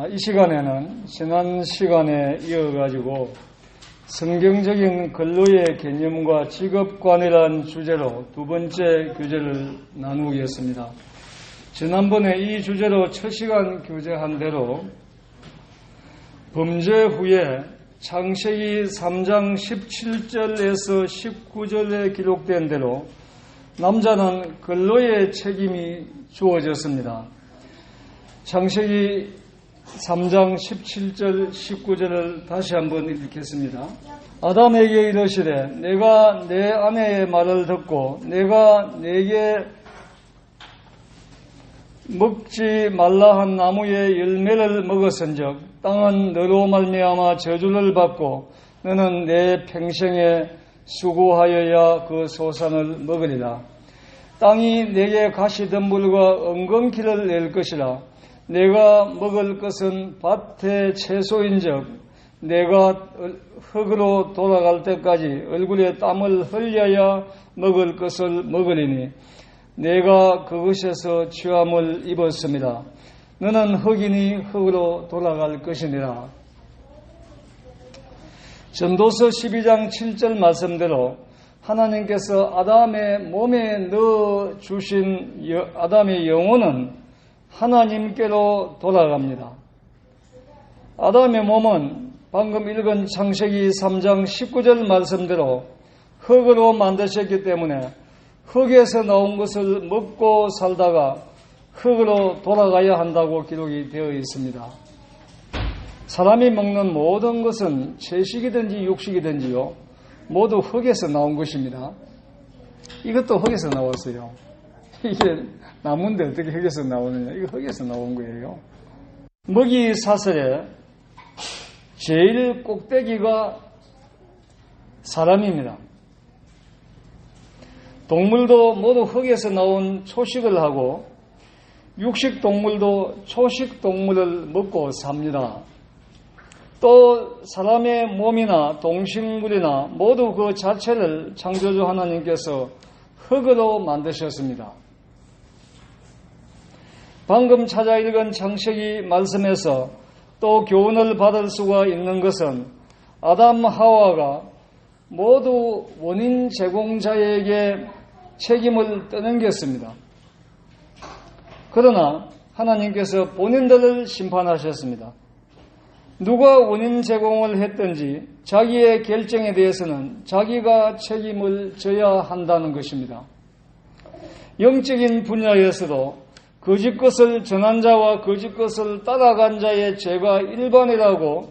아, 이 시간에는 지난 시간에 이어가지고 성경적인 근로의 개념과 직업관이라는 주제로 두 번째 교재를 나누겠습니다. 지난번에 이 주제로 첫 시간 교재한 대로 범죄 후에 창세기 3장 17절에서 19절에 기록된 대로 남자는 근로의 책임이 주어졌습니다. 창세기 3장 17절 19절을 다시 한번 읽겠습니다. 아담에게 이르시되 내가 내 아내의 말을 듣고 내가 내게 먹지 말라 한 나무의 열매를 먹었은즉 땅은 너로 말미암아 저주를 받고 너는 내 평생에 수고하여야 그 소산을 먹으리라. 땅이 내게 가시덤불과 엉겅퀴를 낼 것이라. 내가 먹을 것은 밭의 채소인즉 내가 흙으로 돌아갈 때까지 얼굴에 땀을 흘려야 먹을 것을 먹으리니 내가 그것에서 취함을 입었습니다. 너는 흙이니 흙으로 돌아갈 것이니라. 전도서 12장 7절 말씀대로 하나님께서 아담의 몸에 넣어 주신 아담의 영혼은 하나님께로 돌아갑니다. 아담의 몸은 방금 읽은 창세기 3장 19절 말씀대로 흙으로 만드셨기 때문에 흙에서 나온 것을 먹고 살다가 흙으로 돌아가야 한다고 기록이 되어 있습니다. 사람이 먹는 모든 것은 채식이든지 육식이든지요, 모두 흙에서 나온 것입니다. 이것도 흙에서 나왔어요. 이게 나무인데 어떻게 흙에서 나오느냐? 이거 흙에서 나온 거예요. 먹이 사슬에 제일 꼭대기가 사람입니다. 동물도 모두 흙에서 나온 초식을 하고 육식 동물도 초식 동물을 먹고 삽니다. 또 사람의 몸이나 동식물이나 모두 그 자체를 창조주 하나님께서 흙으로 만드셨습니다. 방금 찾아 읽은 창세기 말씀에서 또 교훈을 받을 수가 있는 것은 아담 하와가 모두 원인 제공자에게 책임을 떠넘겼습니다. 그러나 하나님께서 본인들을 심판하셨습니다. 누가 원인 제공을 했든지 자기의 결정에 대해서는 자기가 책임을 져야 한다는 것입니다. 영적인 분야에서도 거짓 것을 전한 자와 거짓 것을 따라간 자의 죄가 일반이라고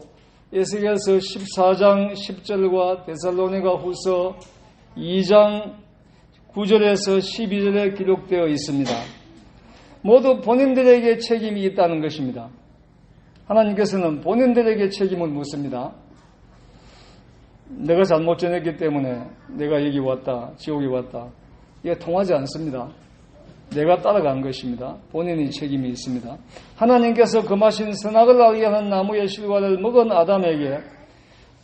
에스겔서 14장 10절과 데살로니가 후서 2장 9절에서 12절에 기록되어 있습니다. 모두 본인들에게 책임이 있다는 것입니다. 하나님께서는 본인들에게 책임을 묻습니다. 내가 잘못 전했기 때문에 내가 여기 왔다, 지옥에 왔다. 이게 통하지 않습니다. 내가 따라간 것입니다. 본인이 책임이 있습니다. 하나님께서 금하신 선악을 알게 하는 나무의 실과를 먹은 아담에게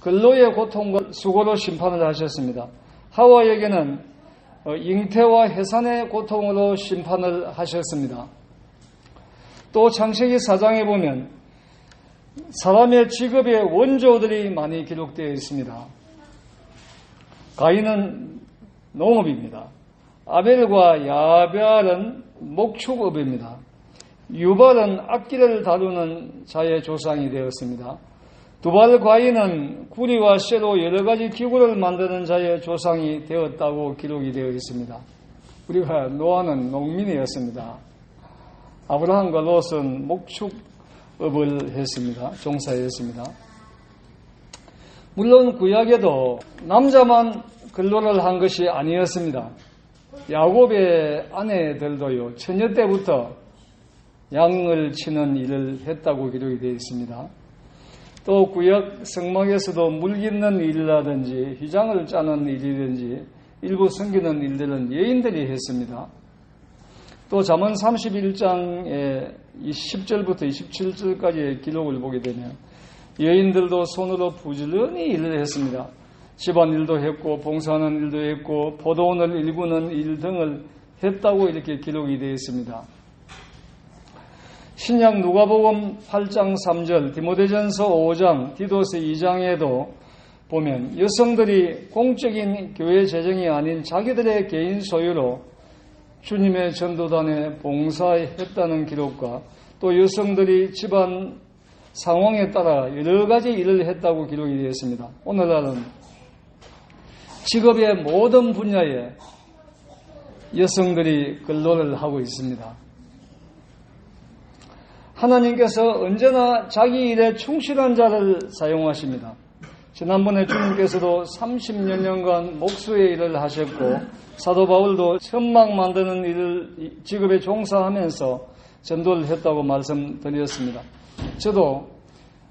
근로의 고통과 수고로 심판을 하셨습니다. 하와에게는 잉태와 해산의 고통으로 심판을 하셨습니다. 또 창세기 4장에 보면 사람의 직업의 원조들이 많이 기록되어 있습니다. 가인은 농업입니다. 아벨과 야벨은 목축업입니다. 유발은 악기를 다루는 자의 조상이 되었습니다. 두발 과인은 구리와 쇠로 여러 가지 기구를 만드는 자의 조상이 되었다고 기록이 되어 있습니다. 우리가 노아는 농민이었습니다. 아브라함과 롯은 목축업을 했습니다. 종사했습니다. 물론 구약에도 남자만 근로를 한 것이 아니었습니다. 야곱의 아내들도요, 처녀 때부터 양을 치는 일을 했다고 기록이 되어 있습니다. 또 구약 성막에서도 물 깃는 일이라든지 휘장을 짜는 일이든지 일부 섬기는 일들은 여인들이 했습니다. 또 잠언 31장의 10절부터 27절까지의 기록을 보게 되면 여인들도 손으로 부지런히 일을 했습니다. 집안 일도 했고 봉사하는 일도 했고 포도원을 일구는 일 등을 했다고 이렇게 기록이 되어 있습니다. 신약 누가복음 8장 3절, 디모데전서 5장, 디도스 2장에도 보면 여성들이 공적인 교회 재정이 아닌 자기들의 개인 소유로 주님의 전도단에 봉사했다는 기록과 또 여성들이 집안 상황에 따라 여러 가지 일을 했다고 기록이 되어 있습니다. 오늘날은 직업의 모든 분야에 여성들이 근로를 하고 있습니다. 하나님께서 언제나 자기 일에 충실한 자를 사용하십니다. 지난번에 주님께서도 30여 년간 목수의 일을 하셨고 사도 바울도 천막 만드는 일을 직업에 종사하면서 전도를 했다고 말씀드렸습니다. 저도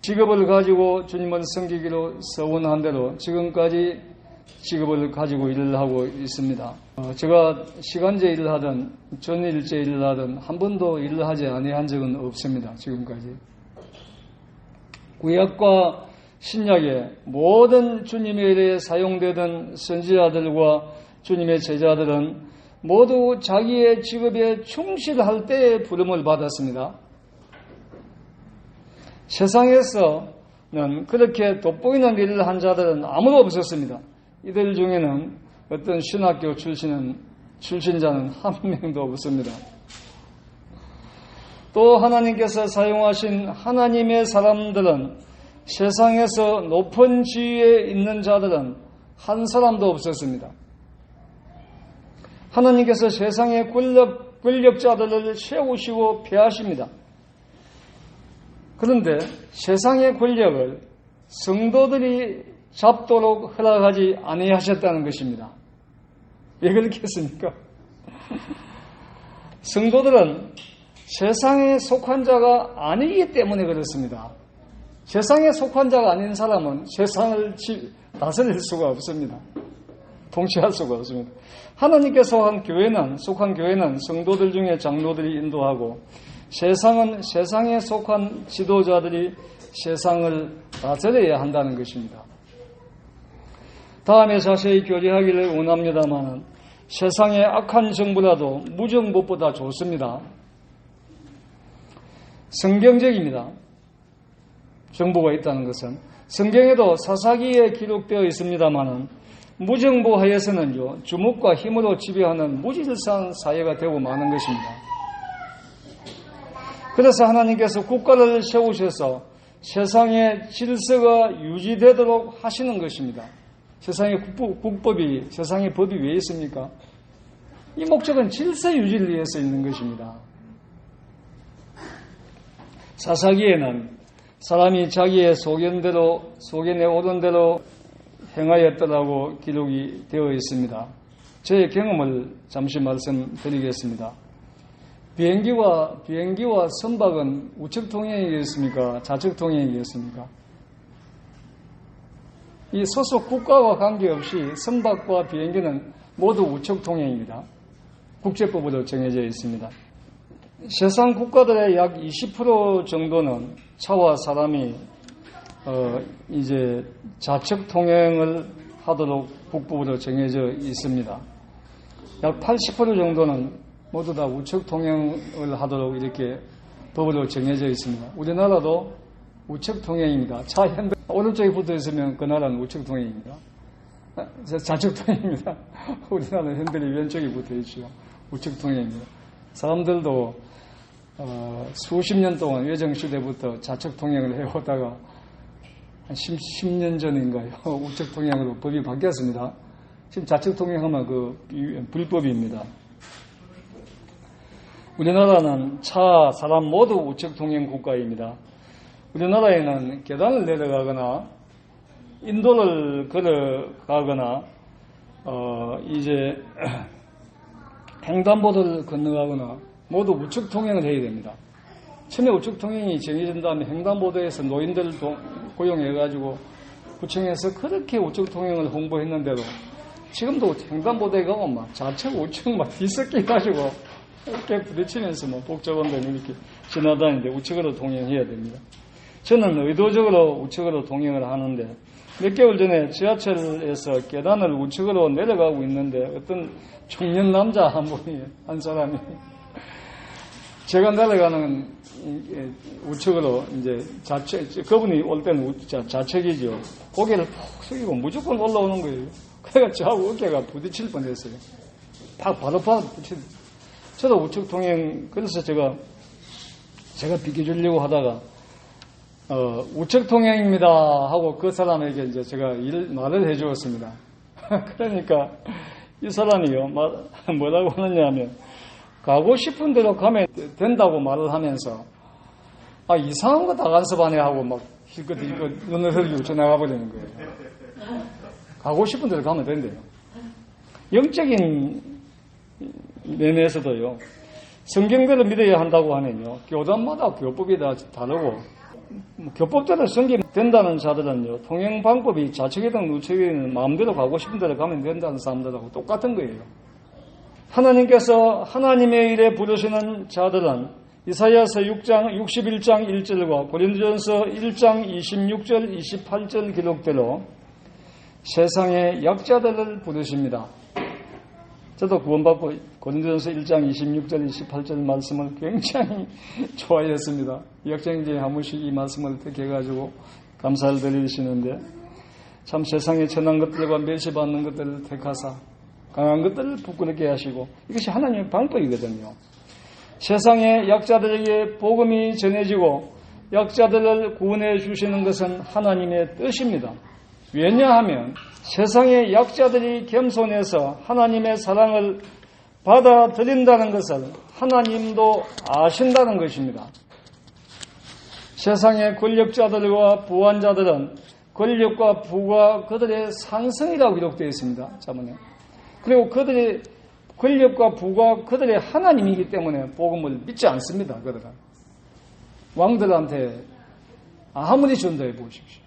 직업을 가지고 주님을 섬기기로 서원한 대로 지금까지 직업을 가지고 일을 하고 있습니다. 어, 제가 시간제 일을 하든 전일제 일을 하든 한 번도 일을 하지 아니한 적은 없습니다. 지금까지. 구약과 신약의 모든 주님의 일에 사용되던 선지자들과 주님의 제자들은 모두 자기의 직업에 충실할 때에 부름을 받았습니다. 세상에서는 그렇게 돋보이는 일을 한 자들은 아무도 없었습니다. 이들 중에는 어떤 신학교 출신은 출신자는 한 명도 없습니다. 또 하나님께서 사용하신 하나님의 사람들은 세상에서 높은 지위에 있는 자들은 한 사람도 없었습니다. 하나님께서 세상의 권력, 권력자들을 세우시고 폐하십니다. 그런데 세상의 권력을 성도들이 잡도록 허락하지 아니하셨다는 것입니다. 왜 그렇게 했습니까? 성도들은 세상에 속한 자가 아니기 때문에 그렇습니다. 세상에 속한 자가 아닌 사람은 세상을 다스릴 수가 없습니다. 통치할 수가 없습니다. 하나님께 속한 교회는, 속한 교회는 성도들 중에 장로들이 인도하고 세상은 세상에 속한 지도자들이 세상을 다스려야 한다는 것입니다. 다음에 자세히 교제하기를 원합니다만 세상의 악한 정부라도 무정부보다 좋습니다. 성경적입니다. 정보가 있다는 것은 성경에도 사사기에 기록되어 있습니다만은 무정부하에서는요 주목과 힘으로 지배하는 무질서한 사회가 되고 마는 것입니다. 그래서 하나님께서 국가를 세우셔서 세상의 질서가 유지되도록 하시는 것입니다. 세상의 국법, 이 세상의 법이 왜 있습니까? 이 목적은 질서 유지를 위해서 있는 것입니다. 사사기에는 사람이 자기의 소견대로, 소견에 오른 대로 행하였더라고 기록이 되어 있습니다. 저의 경험을 잠시 말씀드리겠습니다. 비행기와, 비행기와 선박은 우측 통행이겠습니까? 좌측 통행이겠습니까? 이 소속 국가와 관계없이 선박과 비행기는 모두 우측 통행입니다. 국제법으로 정해져 있습니다. 세상 국가들의 약 20% 정도는 차와 사람이 어 이제 좌측 통행을 하도록 국법으로 정해져 있습니다. 약 80% 정도는 모두 다 우측 통행을 하도록 이렇게 법으로 정해져 있습니다. 우리나라도 우측 통행입니다. 차 핸들 오른쪽에 붙어 있으면 그 나라는 우측 통행입니다. 아, 좌측 통행입니다. 우리나라는 핸들이 왼쪽에 붙어 있죠. 우측 통행입니다. 사람들도 어, 수십 년 동안 외정 시대부터 좌측 통행을 해오다가 한 10, 10 년 전인가요? 우측 통행으로 법이 바뀌었습니다. 지금 좌측 통행하면 그 불법입니다. 우리나라는 차, 사람 모두 우측 통행 국가입니다. 우리나라에는 계단을 내려가거나 인도를 걸어가거나 어 이제 횡단보도를 건너가거나 모두 우측 통행을 해야 됩니다. 처음에 우측 통행이 정해진 다음에 횡단보도에서 노인들을 고용해가지고 구청에서 그렇게 우측 통행을 홍보했는데도 지금도 횡단보도에 가면 막 좌측 우측 막 뒤섞여 가지고 이렇게 부딪히면서 뭐 복잡한데 이렇게 지나다니는데 우측으로 통행해야 됩니다. 저는 의도적으로 우측으로 동행을 하는데 몇 개월 전에 지하철에서 계단을 우측으로 내려가고 있는데 어떤 청년 남자 한 분이 한 사람이 제가 내려가는 우측으로 이제 좌측, 그분이 올 때는 우- 자- 좌측이죠. 고개를 푹 숙이고 무조건 올라오는 거예요. 그래가 저하고 어깨가 부딪힐 뻔했어요. 팍 바로 바로 부딪. 저도 우측 통행 그래서 제가 제가 비켜주려고 하다가 어, 우측 통행입니다 하고 그 사람에게 이제 제가 일, 말을 해주었습니다. 그러니까 이 사람이요 말- 뭐라고 하느냐 하면 가고 싶은 대로 가면 된다고 말을 하면서 아 이상한 거 다 간섭하네 하고 막 실컷 이거 눈을 흘리고 지나가 버리는 거예요. 가고 싶은 대로 가면 된대요. 영적인 면에서도요. 성경대로 믿어야 한다고 하면요. 교단마다 교법이 다 다르고 뭐 교법대로 성경 된다는 자들은요. 통행 방법이 좌측이든 우측이든 마음대로 가고 싶은 대로 가면 된다는 사람들하고 똑같은 거예요. 하나님께서 하나님의 일에 부르시는 자들은 이사야서 6장 61장 1절과 고린도전서 1장 26절 28절 기록대로 세상의 약자들을 부르십니다. 저도 구원받고 고린도전서 1장 26절 28절 말씀을 굉장히 좋아했습니다. 역정제 한 번씩 이 말씀을 듣게 해가지고 감사를 드리시는데 참 세상의 천한 것들과 멸시받는 것들을 택하사 강한 것들을 부끄럽게 하시고 이것이 하나님의 방법이거든요. 세상의 약자들에게 복음이 전해지고 약자들을 구원해 주시는 것은 하나님의 뜻입니다. 왜냐하면 세상의 약자들이 겸손해서 하나님의 사랑을 받아들인다는 것을 하나님도 아신다는 것입니다. 세상의 권력자들과 부한자들은 권력과 부가 그들의 상승이라고 기록되어 있습니다. 자문에. 그리고 그들의 권력과 부가 그들의 하나님이기 때문에 복음을 믿지 않습니다. 그들은. 왕들한테 아무리 전도해 보십시오.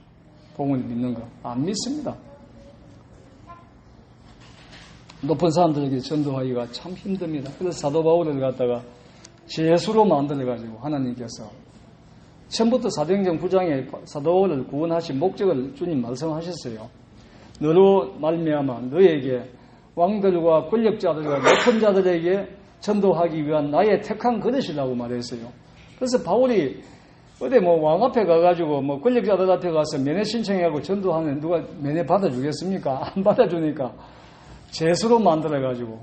복음을 믿는 거 안 믿습니다. 높은 사람들에게 전도하기가 참 힘듭니다. 그래서 사도 바울을 갖다가 제수로 만들어가지고 하나님께서 처음부터 사도행전 9장에 사도 바울을 구원하신 목적을 주님 말씀하셨어요. 너로 말미암아 너에게 왕들과 권력자들과 높은 자들에게 전도하기 위한 나의 택한 그릇이라고 말했어요. 그래서 바울이 어디 뭐 왕 앞에 가가지고 뭐 권력자들 앞에 가서 면회 신청하고 전도하면 누가 면회 받아주겠습니까? 안 받아주니까 재수로 만들어가지고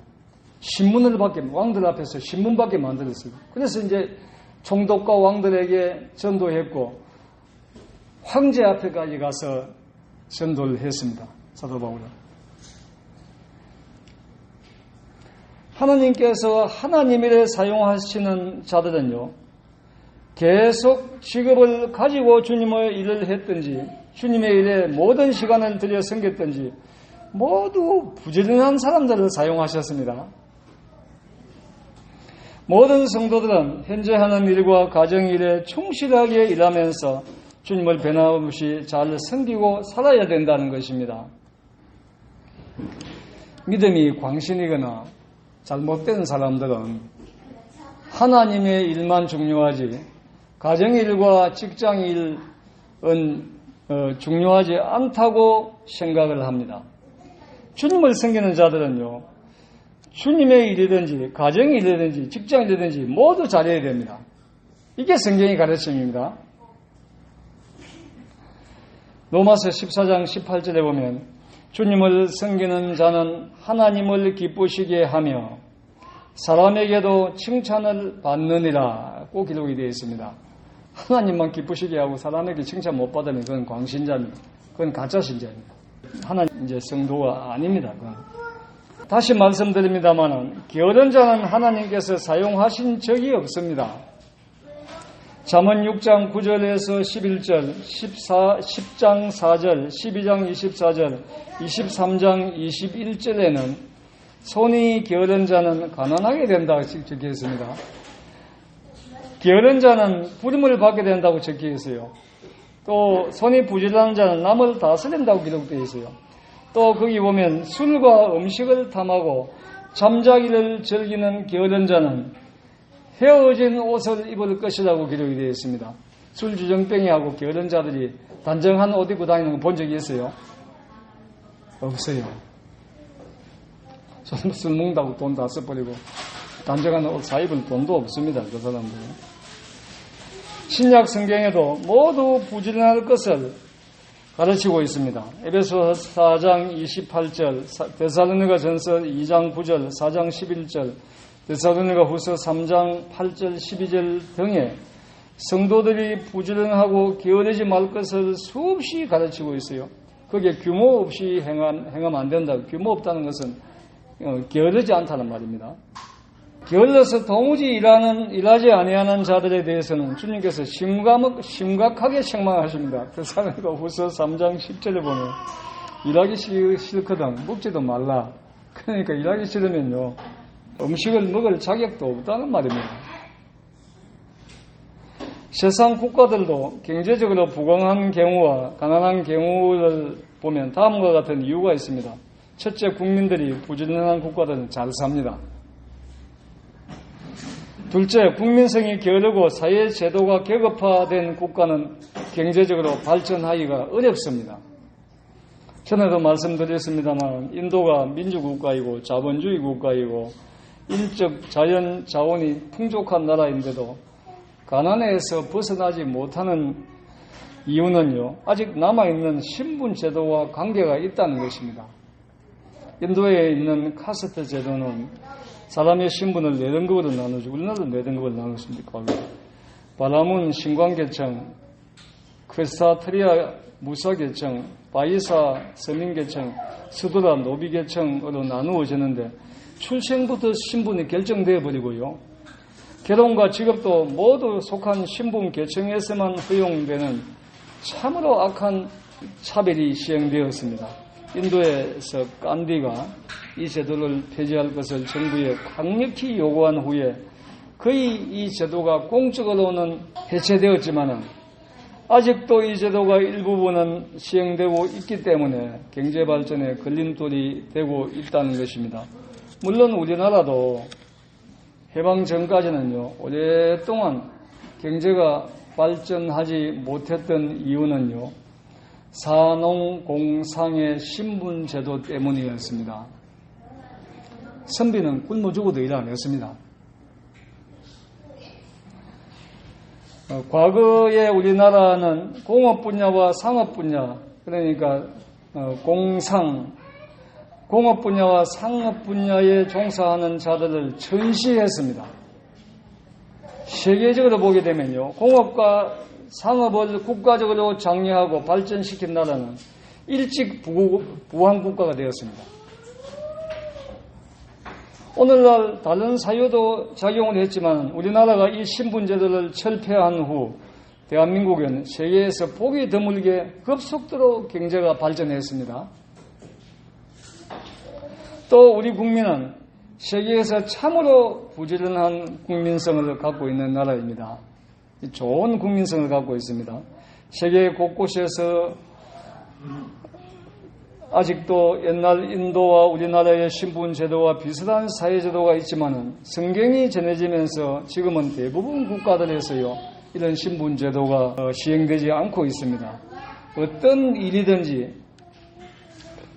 신문을 받게 왕들 앞에서 신문 받게 만들었어요. 그래서 이제 총독과 왕들에게 전도했고 황제 앞에까지 가서 전도를 했습니다. 사도 바울은. 하나님께서 하나님을 사용하시는 자들은요, 계속 직업을 가지고 주님의 일을 했든지, 주님의 일에 모든 시간을 들여 섬겼든지, 모두 부지런한 사람들을 사용하셨습니다. 모든 성도들은 현재 하는 일과 가정 일에 충실하게 일하면서 주님을 변함없이 잘 섬기고 살아야 된다는 것입니다. 믿음이 광신이거나 잘못된 사람들은 하나님의 일만 중요하지 가정 일과 직장 일은 어, 중요하지 않다고 생각을 합니다. 주님을 섬기는 자들은요, 주님의 일이든지, 가정일이든지, 직장 일이든지 모두 잘해야 됩니다. 이게 성경의 가르침입니다. 로마서 14장 18절에 보면, 주님을 섬기는 자는 하나님을 기쁘시게 하며, 사람에게도 칭찬을 받느니라. 꼭 기록이 되어 있습니다. 하나님만 기쁘시게 하고 사람에게 칭찬 못 받으면 그건 광신자입니다. 그건 가짜 신자입니다. 하나님 이제 성도가 아닙니다. 다시 말씀드립니다만은 게으른 자는 하나님께서 사용하신 적이 없습니다. 잠언 6장 9절에서 11절, 14, 10장 4절, 12장 24절, 23장 21절에는 손이 게으른 자는 가난하게 된다고 적혀 있습니다. 게으른 자는 부름을 받게 된다고 적혀 있어요. 또 손이 부지런한 자는 남을 다스린다고 기록되어 있어요. 또 거기 보면 술과 음식을 탐하고 잠자기를 즐기는 게으른 자는 헤어진 옷을 입을 것이라고 기록이 되어 있습니다. 술 주정뱅이하고 게으른 자들이 단정한 옷 입고 다니는 거 본 적이 있어요? 없어요. 술 먹는다고 돈 다 써버리고 단정한 옷 사 입을 돈도 없습니다. 그 사람들은. 신약 성경에도 모두 부지런할 것을 가르치고 있습니다. 에베소 4장 28절, 데살로니가 전서 2장 9절, 4장 11절, 데살로니가 후서 3장 8절, 12절 등의 성도들이 부지런하고 게으르지 말 것을 수없이 가르치고 있어요. 그게 규모 없이 행하면, 행하면 안 된다. 규모 없다는 것은 어, 게으르지 않다는 말입니다. 게을러서 도무지 일하는, 일하지 아니하는 자들에 대해서는 주님께서 심각, 심각하게 책망하십니다. 그 사람과 후서 3장 10절에 보면 일하기 싫거든 먹지도 말라. 그러니까 일하기 싫으면요 음식을 먹을 자격도 없다는 말입니다. 세상 국가들도 경제적으로 부강한 경우와 가난한 경우를 보면 다음과 같은 이유가 있습니다. 첫째, 국민들이 부지런한 국가들은 잘 삽니다. 둘째, 국민성이 게으르고 사회 제도가 격업화된 국가는 경제적으로 발전하기가 어렵습니다. 전에도 말씀드렸습니다만 인도가 민주국가이고 자본주의 국가이고 인적 자연 자원이 풍족한 나라인데도 가난에서 벗어나지 못하는 이유는요, 아직 남아있는 신분 제도와 관계가 있다는 것입니다. 인도에 있는 카스트 제도는 사람의 신분을 네 등급으로 나누죠. 우리나라도 네 등급을 나눴습니까? 바라문 신광계층, 크사트리아 무사계층, 바이사 서민계층, 스드라 노비계층으로 나누어지는데 출생부터 신분이 결정되어 버리고요. 결혼과 직업도 모두 속한 신분 계층에서만 허용되는 참으로 악한 차별이 시행되었습니다. 인도에서 깐디가 이 제도를 폐지할 것을 정부에 강력히 요구한 후에 거의 이 제도가 공적으로는 해체되었지만은 아직도 이 제도가 일부분은 시행되고 있기 때문에 경제 발전에 걸림돌이 되고 있다는 것입니다. 물론 우리나라도 해방 전까지는요, 오랫동안 경제가 발전하지 못했던 이유는요, 산농공상의 신분제도 때문이었습니다. 선비는 굶어 죽어도 일 안 했습니다. 어, 과거에 우리나라는 공업 분야와 상업 분야, 그러니까 어, 공상, 공업 분야와 상업 분야에 종사하는 자들을 전시했습니다. 세계적으로 보게 되면요, 공업과 상업을 국가적으로 장려하고 발전시킨 나라는 일찍 부한 국가가 되었습니다. 오늘날 다른 사유도 작용을 했지만 우리나라가 이 신분제도를 철폐한 후 대한민국은 세계에서 보기 드물게 급속도로 경제가 발전했습니다. 또 우리 국민은 세계에서 참으로 부지런한 국민성을 갖고 있는 나라입니다. 좋은 국민성을 갖고 있습니다. 세계 곳곳에서 아직도 옛날 인도와 우리나라의 신분 제도와 비슷한 사회 제도가 있지만은 성경이 전해지면서 지금은 대부분 국가들에서요 이런 신분 제도가 어, 시행되지 않고 있습니다. 어떤 일이든지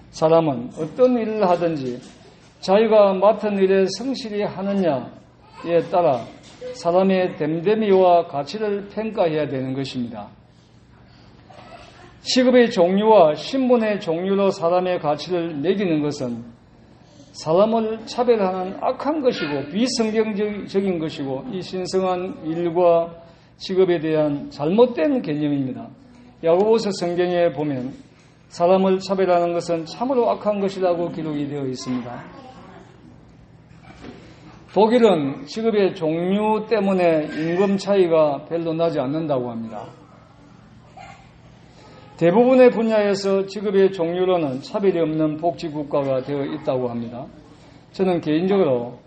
사람은 어떤 일을 하든지 자기가 맡은 일에 성실히 하느냐에 따라 사람의 됨됨이와 가치를 평가해야 되는 것입니다. 시급의 종류와 신분의 종류로 사람의 가치를 매기는 것은 사람을 차별하는 악한 것이고 비성경적인 것이고 이 신성한 일과 직업에 대한 잘못된 개념입니다. 야고보서 성경에 보면 사람을 차별하는 것은 참으로 악한 것이라고 기록이 되어 있습니다. 독일은 직업의 종류 때문에 임금 차이가 별로 나지 않는다고 합니다. 대부분의 분야에서 직업의 종류로는 차별이 없는 복지국가가 되어 있다고 합니다. 저는 개인적으로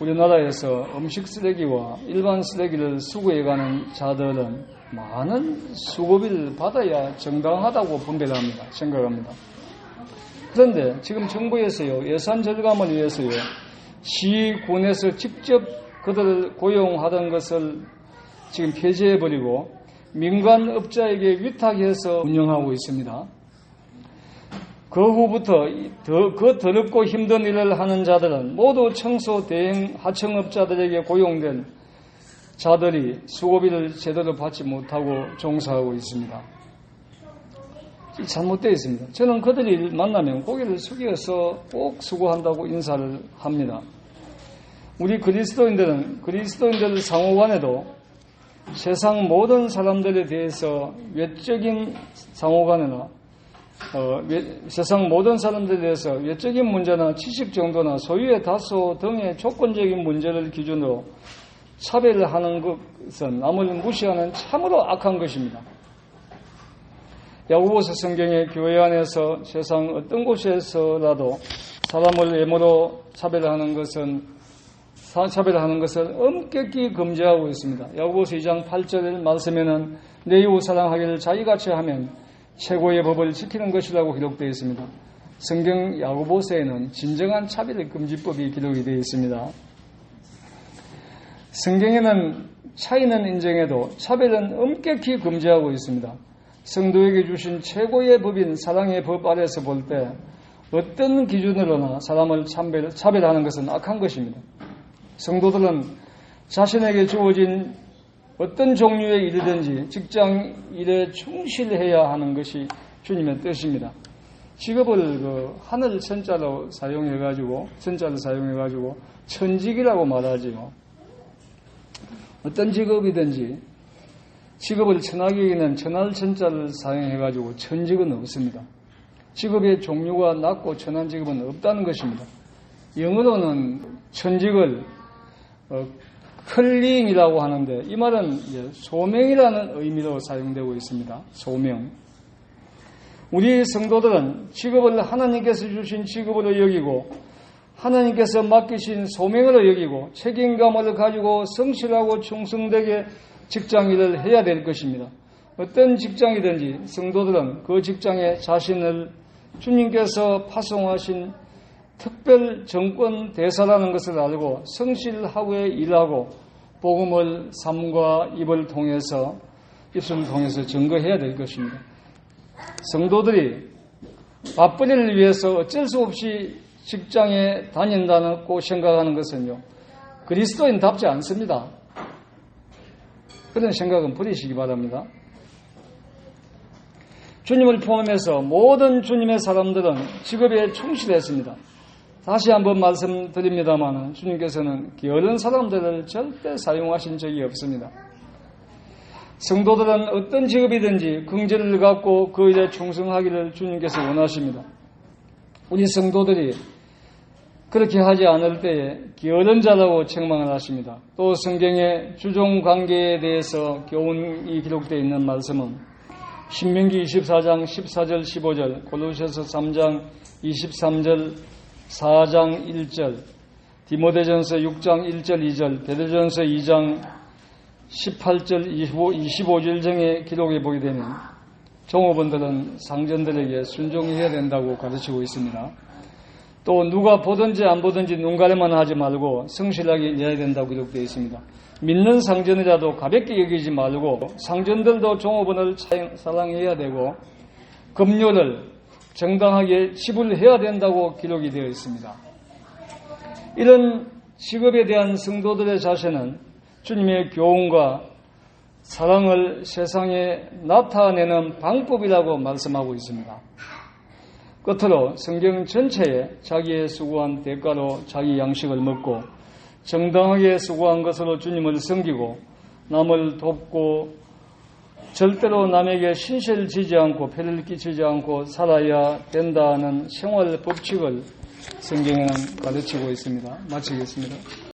우리나라에서 음식 쓰레기와 일반 쓰레기를 수거해가는 자들은 많은 수고비를 받아야 정당하다고 분배를 합니다. 생각합니다. 그런데 지금 정부에서요, 예산 절감을 위해서요, 시군에서 직접 그들을 고용하던 것을 지금 폐지해버리고 민간업자에게 위탁해서 운영하고 있습니다. 그 후부터 더, 그 더럽고 힘든 일을 하는 자들은 모두 청소 대행 하청업자들에게 고용된 자들이 수고비를 제대로 받지 못하고 종사하고 있습니다. 잘못되어 있습니다. 저는 그들이 만나면 고개를 숙여서 꼭 수고한다고 인사를 합니다. 우리 그리스도인들은 그리스도인들 상호간에도 세상 모든 사람들에 대해서 외적인 상호간에나 어, 외, 세상 모든 사람들에 대해서 외적인 문제나 지식 정도나 소유의 다소 등의 조건적인 문제를 기준으로 차별을 하는 것은 남을 무시하는 참으로 악한 것입니다. 야구보서 성경의 교회 안에서 세상 어떤 곳에서라도 사람을 외모로 차별하는 것은 차별하는 것을 엄격히 금지하고 있습니다. 야구보서 2장 8절 말씀에는 내 이웃 사랑하기를 자기같이 하면 최고의 법을 지키는 것이라고 기록되어 있습니다. 성경 야구보서에는 진정한 차별 금지법이 기록이 되어 있습니다. 성경에는 차이는 인정해도 차별은 엄격히 금지하고 있습니다. 성도에게 주신 최고의 법인 사랑의 법 아래서 볼 때 어떤 기준으로나 사람을 차별, 차별하는 것은 악한 것입니다. 성도들은 자신에게 주어진 어떤 종류의 일이든지 직장 일에 충실해야 하는 것이 주님의 뜻입니다. 직업을 그 하늘 천자로 사용해가지고, 천자를 사용해가지고 천직이라고 말하지요. 어떤 직업이든지 직업을 천하기에는 천할 천자를 사용해가지고 천직은 없습니다. 직업의 종류가 낮고 천한 직업은 없다는 것입니다. 영어로는 천직을 어, 클링이라고 하는데 이 말은 소명이라는 의미로 사용되고 있습니다. 소명. 우리 성도들은 직업을 하나님께서 주신 직업으로 여기고 하나님께서 맡기신 소명으로 여기고 책임감을 가지고 성실하고 충성되게 직장 일을 해야 될 것입니다. 어떤 직장이든지 성도들은 그 직장에 자신을 주님께서 파송하신 특별 정권 대사라는 것을 알고 성실하고 일하고 복음을 삶과 입을 통해서 입술을 통해서 증거해야 될 것입니다. 성도들이 밥벌이를 위해서 어쩔 수 없이 직장에 다닌다고 생각하는 것은요 그리스도인답지 않습니다. 그런 생각은 버리시기 바랍니다. 주님을 포함해서 모든 주님의 사람들은 직업에 충실했습니다. 다시 한번 말씀드립니다만 주님께서는 게으른 사람들을 절대 사용하신 적이 없습니다. 성도들은 어떤 직업이든지 긍지를 갖고 그 일에 충성하기를 주님께서 원하십니다. 우리 성도들이 그렇게 하지 않을 때에 게으른 자라고 책망을 하십니다. 또 성경의 주종 관계에 대해서 교훈이 기록되어 있는 말씀은 신명기 24장 14절 15절, 골로새서 3장 23절 4장 1절, 디모데전서 6장 1절 2절, 베드전서 2장 18절 25, 25절 등의 기록에 보게 되면 종업원들은 상전들에게 순종해야 된다고 가르치고 있습니다. 또 누가 보든지 안 보든지 눈 가려만 하지 말고 성실하게 일해야 된다고 기록되어 있습니다. 믿는 상전이라도 가볍게 여기지 말고 상전들도 종업원을 사랑해야 되고 급료를 정당하게 지불해야 된다고 기록이 되어 있습니다. 이런 직업에 대한 성도들의 자세는 주님의 교훈과 사랑을 세상에 나타내는 방법이라고 말씀하고 있습니다. 끝으로 성경 전체에 자기의 수고한 대가로 자기 양식을 먹고 정당하게 수고한 것으로 주님을 섬기고 남을 돕고 절대로 남에게 신세를 지지 않고 폐를 끼치지 않고 살아야 된다는 생활 법칙을 성경에는 가르치고 있습니다. 마치겠습니다.